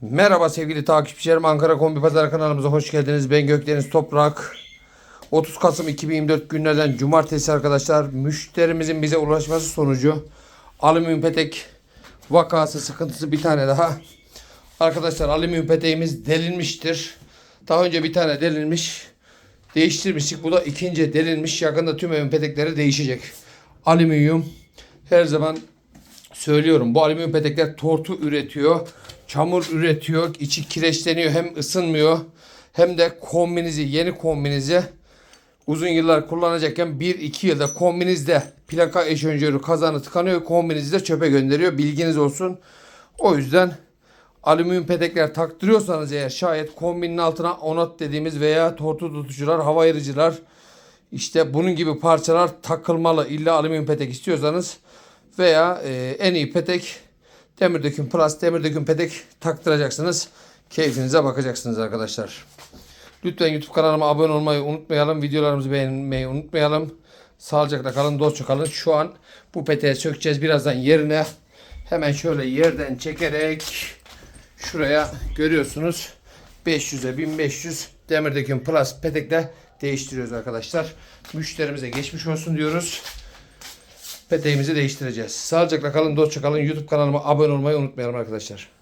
Merhaba sevgili takipçilerim. Ankara Kombi Pazar kanalımıza hoş geldiniz. Ben Gökdeniz Toprak. 30 Kasım 2024 günlerden cumartesi arkadaşlar müşterimizin bize ulaşması sonucu alüminyum petek vakası sıkıntısı bir tane daha. Arkadaşlar alüminyum peteğimiz delinmiştir. Daha önce bir tane delinmiş. Değiştirmiştik. Bu da ikinci delinmiş. Yakında tüm ön petekleri değişecek. Alüminyum her zaman söylüyorum bu alüminyum petekler tortu üretiyor. Çamur üretiyor. içi kireçleniyor. Hem ısınmıyor hem de kombinizi yeni kombinizi uzun yıllar kullanacakken 1-2 yılda kombinizde plaka eşönjörü kazanı tıkanıyor. Kombinizi de çöpe gönderiyor. Bilginiz olsun. O yüzden alüminyum petekler taktırıyorsanız eğer şayet kombinin altına onat dediğimiz veya tortu tutucular, hava ayırıcılar işte bunun gibi parçalar takılmalı. İlla alüminyum petek istiyorsanız veya e, en iyi petek demir döküm plus demir döküm petek taktıracaksınız. Keyfinize bakacaksınız arkadaşlar. Lütfen YouTube kanalıma abone olmayı unutmayalım. Videolarımızı beğenmeyi unutmayalım. Sağlıcakla kalın, dostça kalın. Şu an bu peteği sökeceğiz birazdan yerine. Hemen şöyle yerden çekerek şuraya görüyorsunuz. 500'e 1500 demir döküm plus petekle değiştiriyoruz arkadaşlar. Müşterimize geçmiş olsun diyoruz. Peteğimizi değiştireceğiz. Sağlıcakla kalın, dostça kalın. YouTube kanalıma abone olmayı unutmayalım arkadaşlar.